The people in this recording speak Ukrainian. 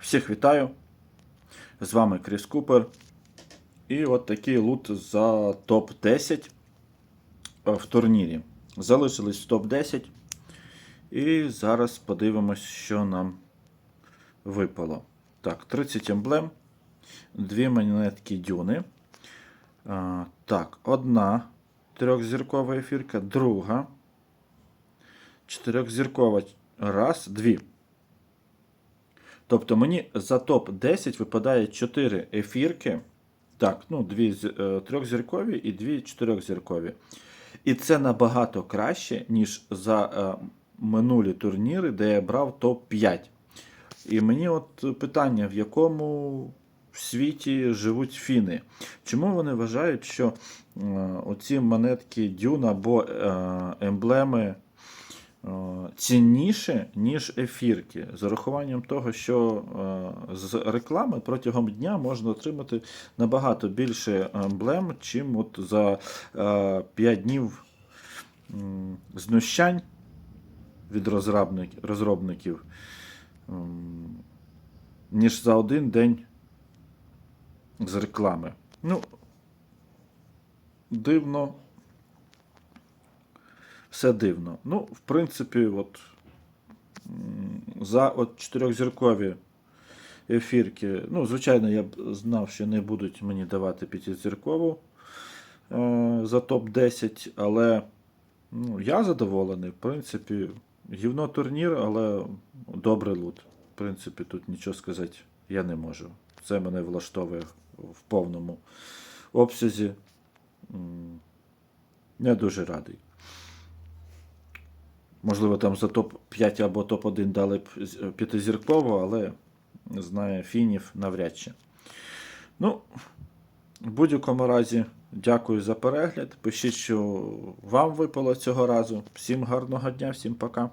Всіх вітаю! З вами Кріс Купер. І от такий лут за топ-10 в турнірі. Залишились в топ-10. І зараз подивимось, що нам випало. Так, 30 емблем, дві монетки дюни. А, так, одна трьохзіркова ефірка, друга. Чотирьохзіркова. Раз, дві. Тобто мені за топ-10 випадає 4 ефірки. Так, ну, дві е, трьохзіркові і дві чотирьохзіркові. І це набагато краще, ніж за е, минулі турніри, де я брав топ-5. І мені от питання, в якому світі живуть фіни. Чому вони вважають, що е, оці монетки Дюн або е, емблеми цінніше, ніж ефірки, з урахуванням того, що е, з реклами протягом дня можна отримати набагато більше емблем, чим от за е, 5 днів знущань від розробників, ніж за один день з реклами. Ну, дивно. Все дивно. Ну, в принципі, от за от чотирьохзіркові ефірки. Ну, звичайно, я б знав, що не будуть мені давати п'ятизіркову е, за топ-10, але ну, я задоволений. В принципі, гівно турнір, але добрий лут. В принципі, тут нічого сказати я не можу. Це мене влаштовує в повному обсязі. Я дуже радий. Можливо, там за топ-5 або топ-1 дали б п'ятизірково, але знає фінів навряд чи. Ну, в будь-якому разі, дякую за перегляд. Пишіть, що вам випало цього разу. Всім гарного дня, всім пока.